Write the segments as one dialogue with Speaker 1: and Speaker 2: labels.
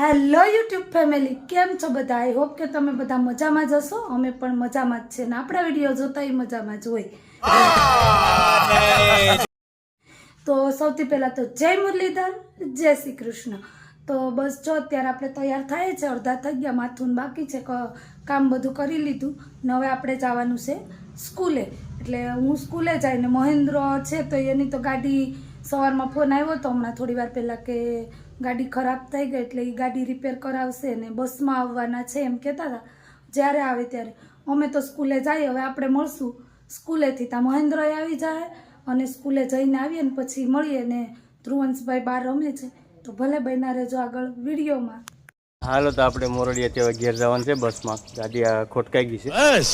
Speaker 1: Hello YouTube family કેમ છો બધા? આઈ હોપ કે તમે બધા મજામાં જ હશો. અમે પણ મજામાં જ છે ને આપણા વીડિયો જોતા મજામાં જ હોય. તો સૌથી પહેલાં તો જય મુરલીધર, જય શ્રી કૃષ્ણ. તો બસ જો અત્યારે આપણે તૈયાર થાય છે, અડધા થઈ ગયા, માથું બાકી છે કામ બધું કરી લીધું. ને હવે આપણે જવાનું છે સ્કૂલે. એટલે હું સ્કૂલે જઈને મહેન્દ્ર છે તો એની તો ગાડી સવારમાં ફોન આવ્યો હતો હમણાં થોડી વાર પહેલાં કે ગાડી ખરાબ થઈ ગઈ એટલે એ ગાડી રિપેર કરાવશે ને બસમાં આવવાના છે એમ કહેતા હતા. જ્યારે આવે ત્યારે. અમે તો સ્કૂલે જઈએ હવે આપણે મળશું. સ્કૂલેથી ત્યાં મહેન્દ્રએ આવી જાય અને સ્કૂલે જઈને આવીએ ને પછી મળીએ ને ધ્રુવંશભાઈ બહાર રમે છે. તો ભલે બહેના રહેજો આગળ વિડીયોમાં.
Speaker 2: હાલો તો આપણે મોરડી અત્યારે ઘેર જવાનું છે બસમાં. ગાડી આ ખોટકાઈ ગઈ છે.
Speaker 3: બસ!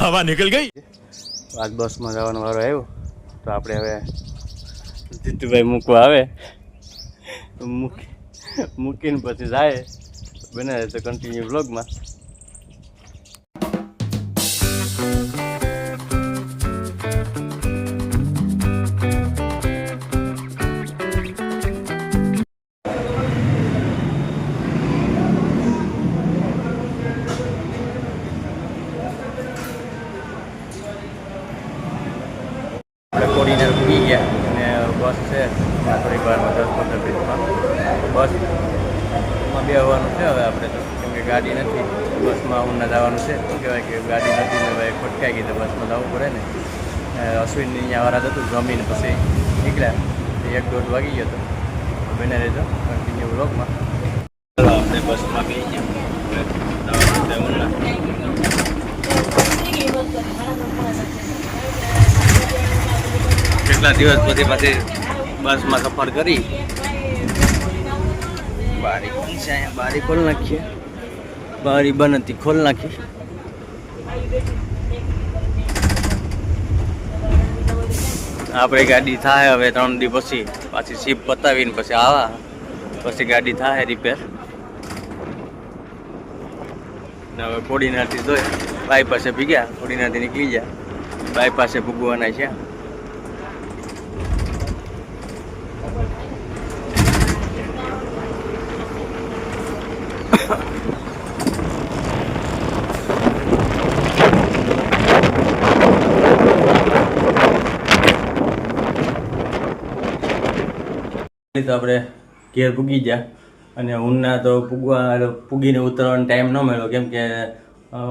Speaker 3: હવા નીકળ ગઈ?
Speaker 2: આજ બસમાં જવાનો વારો આવ્યો. તો આપણે હવે જીતુભાઈ મૂકવા આવે. મૂકીને પછી જાય બને તો કન્ટિન્યુ બ્લોગમાં આપણે કોડીને ઉગી ગયા અને બસ છે ત્યાં થોડીક વારમાં દસ પંદર મિનિટમાં આવવાનું છે. હવે આપણે તો કેમ કે ગાડી નથી, બસમાં ઉના જવાનું છે. શું કહેવાય કે ગાડી નથી ને ભાઈ ખોટકાઈ ગઈ તો બસમાં જવું પડે ને. અશ્વિનની અહીંયા વાળા હતું, જમીન પછી નીકળ્યા. એક દોઢ વાગી ગયો હતો બને રહેજો કન્ટિન્યુ બ્લોગમાં આપણે બસમાં ઉના કેટલા દિવસ પછી પછી બસમાં સફર કરી? બારી ખોલી છે, અહીંયા બારી ખોલ નાખીએ. બારી બંધ હતી ખોલ નાખી આપણે ગાડી થાય હવે ત્રણ દી પછી, પાછી સીપ પતાવીને પછી આવા. પછી ગાડી થાય રિપેર હવે કોડીનાથી ધોઈ બાય પાસે ભીગ્યા કોડીનાથી નીકળી ગયા. બાય પાસે ભૂગવાના છે. તો આપણે ઘેર પૂગી ગયા. અને ઉના તો પૂગવા પૂગીને ઉતરવાનો ટાઈમ ન મળ્યો. કેમ કે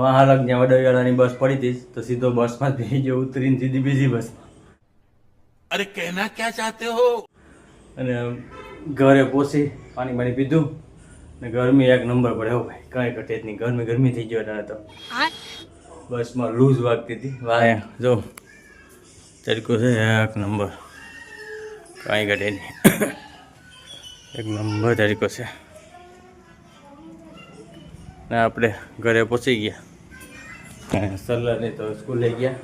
Speaker 2: વાહલક જ્યાં વડોયાળાની બસ પડી હતી તો સીધો બસમાં થઈ ગયો ઉતરીને સીધી બીજી બસ.
Speaker 3: અરે કહેના ક્યાં ચાહતે હો?
Speaker 2: અને ઘરે પોસી પાણી પાણી પીધું. ને ગરમી એક નંબર પડે હો ભાઈ. કાંઈ ઘટે જ નહીં. ગરમી ગરમી થઈ ગયો એટલે તો. બસમાં લૂઝ વાગતી હતી. વાહ જો. તરીકો છે એક નંબર. કાંઈ ઘટે નહીં. એક નંબર તરીકો છે. ને આપણે ઘરે પહોંચી ગયા. સરલાને તો સ્કૂલે ગયા.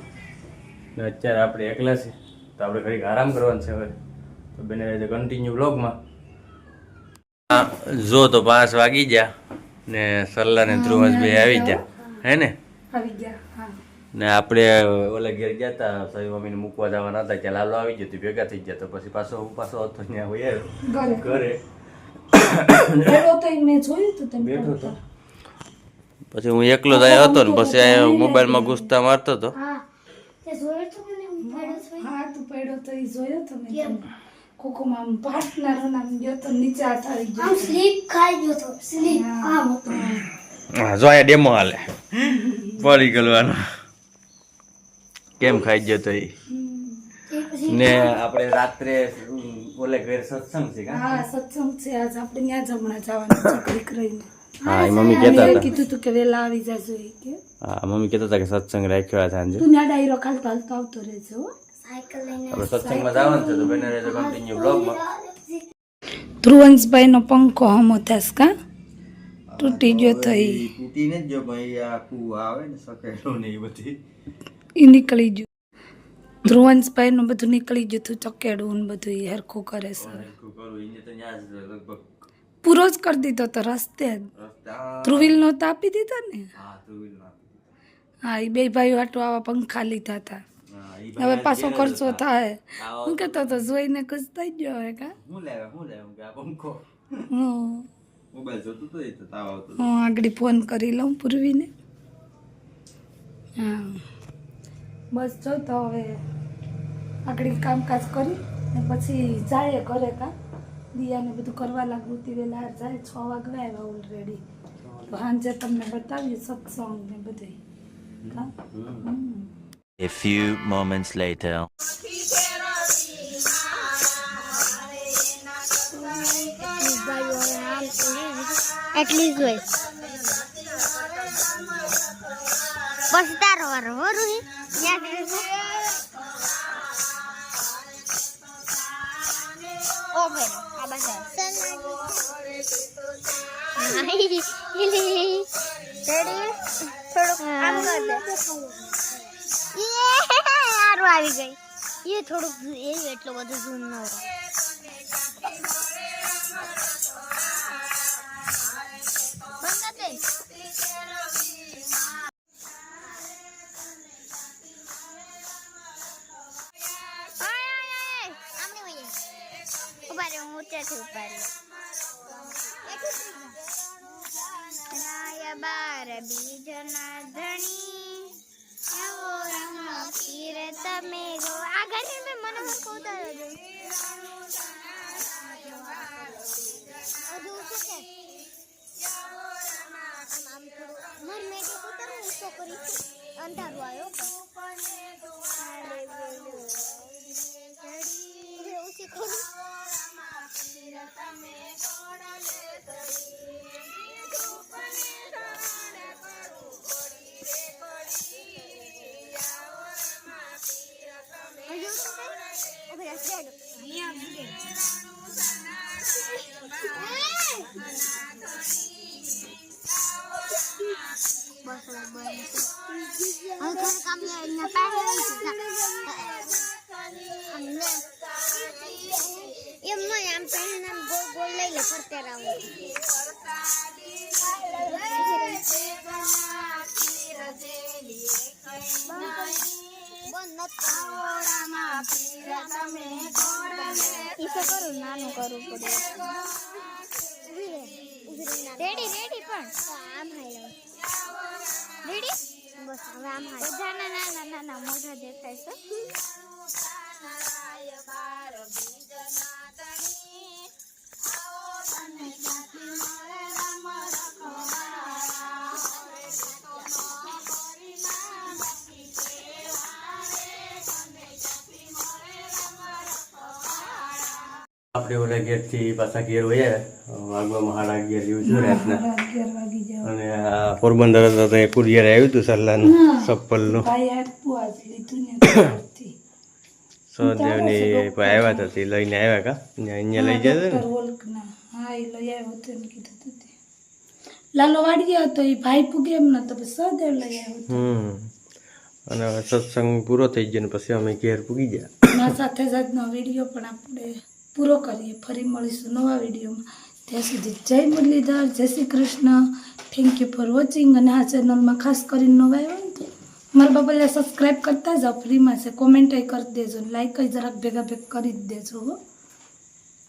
Speaker 2: ને અત્યારે આપણે એકલા છે તો આપણે ઘડીક આરામ કરવાનું છે હવે. તો બને રહેજો કન્ટિન્યુ બ્લોગમાં જો તો પાંચ વાગી ગયા. ને સરલા ને ધ્રુવસ બે આવી ગયા. હે ને?
Speaker 1: આવી ગયા હા.
Speaker 2: ને આપણે ઓલા ઘેર ગયા હતા સવી મમ્મીને મૂકવા જવાના હતા કે લાલો આવી ગયો તું ભેગા થઈ ગયા તો પછી પાછો હું પાછો હતો ત્યાં હોય
Speaker 1: ઘરે. જોયું
Speaker 2: બેઠો હતો. પછી હું એકલો જ આવ્યો હતો ને પછી અહીંયા મોબાઈલમાં ગુસ્તા મારતો હતો.
Speaker 1: હા તો એ જોયો તો મેં કોકોમાં પાર્ટનર નામ ગયો તો નીચે હાથ ગયો
Speaker 4: આમ સ્લીપ ખાઈ ગયો તો સ્લીપ આમ હતો.
Speaker 2: હા જો ડેમો હાલે. પડી ગલવાનો કેમ ખાઈ ગયો તો એ? ને આપણે રાત્રે ઓલે ઘેર સત્સંગ છે કા?
Speaker 1: હા સત્સંગ છે આજ. આપણે ત્યાં જ હમણાં જવાનું છે ઘડીક રહીને.
Speaker 2: હા એ મમ્મી કહેતા હતા.
Speaker 1: કીધું તું કે વેલા આવી જજો એ કે.
Speaker 2: હા મમ્મી કહેતા હતા કે સત્સંગ રાખ્યો આ સાંજે.
Speaker 1: તું ત્યાં ડાયરો ખાલતો હાલતો આવતો રહેજો
Speaker 4: સાયકલ લઈને
Speaker 2: આપણે સત્સંગમાં જવાનું છે તો બને રહેજો કન્ટિન્યુ બ્લોગમાં
Speaker 1: ધ્રુવંશભાઈનો પંખો હમો થાસ કા? તૂટી ગયો થઈ
Speaker 2: તૂટી ને જો ભાઈ આ કુ આવે ને સકેલો ને એ બધી.
Speaker 1: ઈ નીકળી ગયું. ધ્રુવંશભાઈનું બધું નીકળી ગયું હતું ચકેડું ને બધું એ હરખું કરે છે. પૂરો જ કરી દીધો તો રસ્તે જ. ધ્રુવીલ નો તો આપી દીધા ને?
Speaker 2: હા
Speaker 1: હા એ બે ભાઈઓ આટો આવા પંખા લીધા હતા.
Speaker 2: હા
Speaker 1: હવે પાછો ખર્ચો થાય. હું કેતો તો જોઈને ખુશ થઈ ગયો હવે કા?
Speaker 2: હું લાવ્યા હું લાવ્યા કે આ પંખો.
Speaker 1: હમ.
Speaker 2: મોબાઈલ જોતું તો એ તો તાવ આવતો
Speaker 1: હું આગળ ફોન કરી લઉં પૂર્વીને. હા. બસ જો તો હવે આગળ કામકાજ કરી ને પછી જાય ઘરે કા દિયાને બધું કરવા લાગુ તી વેલા જાય છ વાગે આવ્યા ઓલરેડી તો સાંજે તમને બતાવીએ સત્સંગ ને બધું.
Speaker 5: A few moments later.
Speaker 6: એટલી least wait. બસ તારો વારો યે હારું આવી ગઈ એ થોડુંક એટલો બધો ઝૂમ ન બાર બીજના ધણી. એવો રમો પીર તમે ગો. આ ઘરે મેં મને મને દે હજુ ઊંચું કર. એમ નહીં આમ પહેરીને આમ ગોળ ગોળ લઈ કરું નાનું કરવું રેડી રેડી પણ આમ હાઈ રેડી બસ હવે આમ બધાના નાના નાના મોઢા દેખાય છે.
Speaker 2: આપણે ઓલા ગેટથી પાછા ઘેર વયા વાગવા મહાડા અગિયાર જેવું છે રાતના. અને આ પોરબંદર હતા તો કુરિયર આવ્યું હતું સરલાનું ચપ્પલનું. સહદેવની આવ્યા હતા તે લઈને આવ્યા કા? અહીંયા લઈ જશે ને?
Speaker 1: લાલો. હા એ હતો એ ભાઈ પૂગે એમ નતો સહદેવ લઈ આવ્યો
Speaker 2: અને સત્સંગ પૂરો થઈ ગયો ને પછી અમે ઘેર પૂગી ગયા.
Speaker 1: સાથે સાથે જ વીડિયો પણ આપણે પૂરો કરીએ. ફરી મળીશું નવા વિડીયોમાં. ત્યાં સુધી જય મુરલીધર, જય Shri Krishna. Thank you for watching અને આ ચેનલમાં ખાસ કરીને નવા આવ્યો ને તો મારા બાબા સબસ્ક્રાઈબ કરતા જાઓ. ફ્રીમાં છે. કોમેન્ટ કરી દેજો લાઈક જરાક ભેગા ભેગ કરી દેજો, હો.